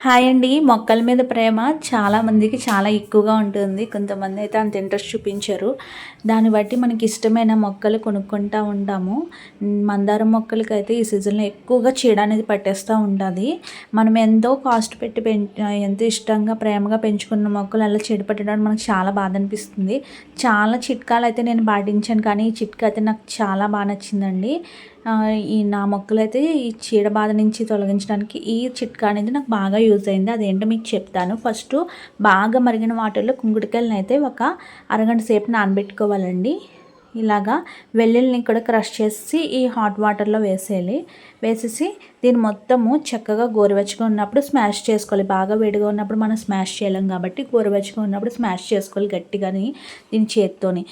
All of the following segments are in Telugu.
హాయ్ అండి. మొక్కల మీద ప్రేమ చాలామందికి చాలా ఎక్కువగా ఉంటుంది. కొంతమంది అయితే అంత ఇంట్రెస్ట్ చూపించరు. దాన్ని బట్టి మనకి ఇష్టమైన మొక్కలు కొనుక్కుంటూ ఉంటాము. మందారం మొక్కలకి అయితే ఈ సీజన్లో ఎక్కువగా చీడ అనేది పట్టేస్తూ ఉంటుంది. మనం ఎంతో కాస్ట్ పెట్టి ఎంతో ఇష్టంగా ప్రేమగా పెంచుకున్న మొక్కలు అలా చీడ పట్టడానికి మనకు చాలా బాధ అనిపిస్తుంది. చాలా చిట్కాలు అయితే నేను పాటించాను. కానీ ఈ చిట్కా అయితే నాకు చాలా బాగా నచ్చిందండి. ఈ నా మొక్కలు అయితే ఈ చీడ బాధ నుంచి తొలగించడానికి ఈ చిట్కా అనేది నాకు బాగా యూజ్ అయింది. అదేంటో మీకు చెప్తాను. ఫస్ట్ బాగా మరిగిన వాటర్లో కుంకుడుకాయలను అయితే ఒక అరగంట సేపు నానబెట్టుకోవాలండి. ఇలాగా వెల్లుల్లిని కూడా క్రష్ చేసి ఈ హాట్ వాటర్లో వేసేయాలి. వేసేసి దీన్ని మొత్తము చక్కగా గోరువెచ్చగా ఉన్నప్పుడు స్మాష్ చేసుకోవాలి. బాగా వేడిగా ఉన్నప్పుడు మనం స్మాష్ చేయలేం కాబట్టి గోరువెచ్చగా ఉన్నప్పుడు స్మాష్ చేసుకోవాలి గట్టిగాని దీని చేత్తోని.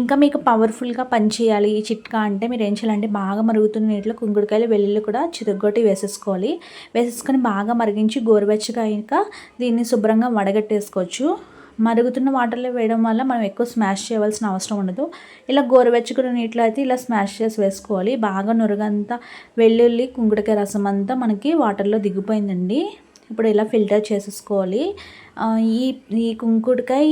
ఇంకా మీకు పవర్ఫుల్గా పనిచేయాలి ఈ చిట్కా అంటే మీరు ఏం చేయాలంటే బాగా మరుగుతున్న నీటిలో కుంకుడుకాయలు వెల్లుల్లి కూడా చిరుగొట్టి వేసేసుకోవాలి. వేసేసుకొని బాగా మరిగించి గోరువెచ్చగా ఇంకా దీన్ని శుభ్రంగా వడగట్టేసుకోవచ్చు. మరుగుతున్న వాటర్లో వేయడం వల్ల మనం ఎక్కువ స్మాష్ చేయవలసిన అవసరం ఉండదు. ఇలా గోరువెచ్చకున్న నీటిలో అయితే ఇలా స్మాష్ చేసి వేసుకోవాలి. బాగా నురగంతా వెల్లుల్లి కుంకుడుకాయ రసం అంతా మనకి వాటర్లో దిగిపోయిందండి. ఇప్పుడు ఇలా ఫిల్టర్ చేసేసుకోవాలి. ఈ ఈ కుంకుడుకాయ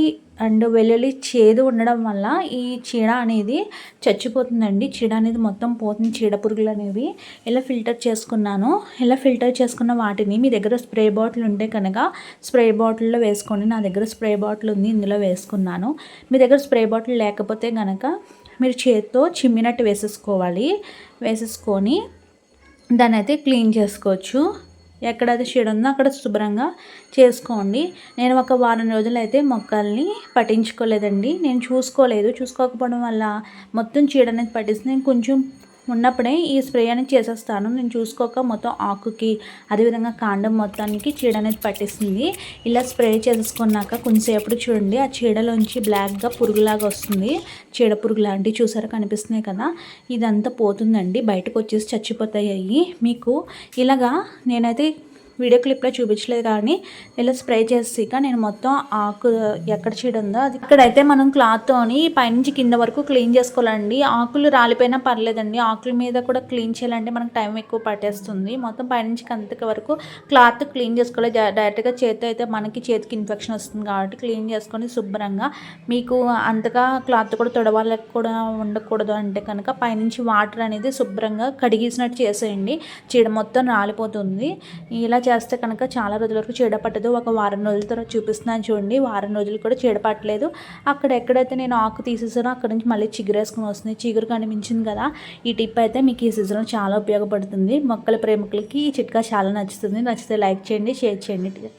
అండ్ వెల్లుల్లి చేదు ఉండడం వల్ల ఈ చీడ అనేది చచ్చిపోతుందండి. చీడ అనేది మొత్తం పోతుంది చీడ పురుగులు అనేవి. ఇలా ఫిల్టర్ చేసుకున్నాను. ఇలా ఫిల్టర్ చేసుకున్న వాటిని మీ దగ్గర స్ప్రే బాటిల్ ఉంటే కనుక స్ప్రే బాటిల్లో వేసుకోండి. నా దగ్గర స్ప్రే బాటిల్ ఉంది. ఇందులో వేసుకున్నాను. మీ దగ్గర స్ప్రే బాటిల్ లేకపోతే కనుక మీరు చేతితో చిమ్మినట్టు వేసేసుకోవాలి. వేసేసుకొని దాన్ని అయితే క్లీన్ చేసుకోవచ్చు. ఎక్కడైతే షేడ్ ఉందో అక్కడ శుభ్రంగా చేసుకోండి. నేను ఒక వారం రోజులైతే మొక్కల్ని పట్టించుకోలేదండి. నేను చూసుకోలేదు. చూసుకోకపోవడం వల్ల మొత్తం చీడ అనేది పట్టిస్తే నేను కొంచెం ఉన్నప్పుడే ఈ స్ప్రే అనేది చేసేస్తాను. నేను చూసుకోక మొత్తం ఆకుకి అదేవిధంగా కాండం మొత్తానికి చీడ అనేది పట్టేస్తుంది ఇలా స్ప్రే చేసేసుకున్నాక కొంచెంసేపు చూడండి. ఆ చీడలోంచి బ్లాక్గా పురుగులాగా వస్తుంది. చీడ పురుగు లాంటివి చూసారా? కనిపిస్తున్నాయి కదా. ఇదంతా పోతుందండి. బయటకు వచ్చేసి చచ్చిపోతాయి మీకు ఇలాగా నేనైతే వీడియో క్లిప్లో చూపించలేదు కానీ ఇలా స్ప్రే చేసాక నేను మొత్తం ఆకు ఎక్కడ చేయడందో అది. ఇక్కడైతే మనం క్లాత్తోని పైనుంచి కింద వరకు క్లీన్ చేసుకోవాలండి. ఆకులు రాలిపోయినా పర్లేదండి. ఆకుల మీద కూడా క్లీన్ చేయాలంటే మనకు టైం ఎక్కువ పట్టేస్తుంది. మొత్తం పైనుంచి కంతక వరకు క్లాత్ క్లీన్ చేసుకోవాలి. డైరెక్ట్గా చేతి అయితే మనకి చేతికి ఇన్ఫెక్షన్ వస్తుంది కాబట్టి క్లీన్ చేసుకొని శుభ్రంగా మీకు అంతగా క్లాత్ కూడా తొడవాళ్ళకి కూడా ఉండకూడదు అంటే కనుక పైనుంచి వాటర్ అనేది శుభ్రంగా కడిగేసినట్టు చేసేయండి. చీడ మొత్తం రాలిపోతుంది. ఇలా చేస్తే కనుక చాలా రోజుల వరకు చీడ పట్టదు. ఒక వారం రోజుల తర్వాత చూపిస్తున్నాను చూడండి. వారం రోజులు కూడా చీడ పట్టలేదు. అక్కడ ఎక్కడైతే నేను ఆకు తీసేసానో అక్కడ నుంచి మళ్ళీ చిగురేసుకుని వస్తుంది. చిగురు కనిపించింది కదా ఈ టిప్ అయితే మీకు ఈ సీజన్లో చాలా ఉపయోగపడుతుంది. మొక్కల ప్రేమికులకి ఈ చిట్కా చాలా నచ్చుతుంది. నచ్చితే లైక్ చేయండి షేర్ చేయండి.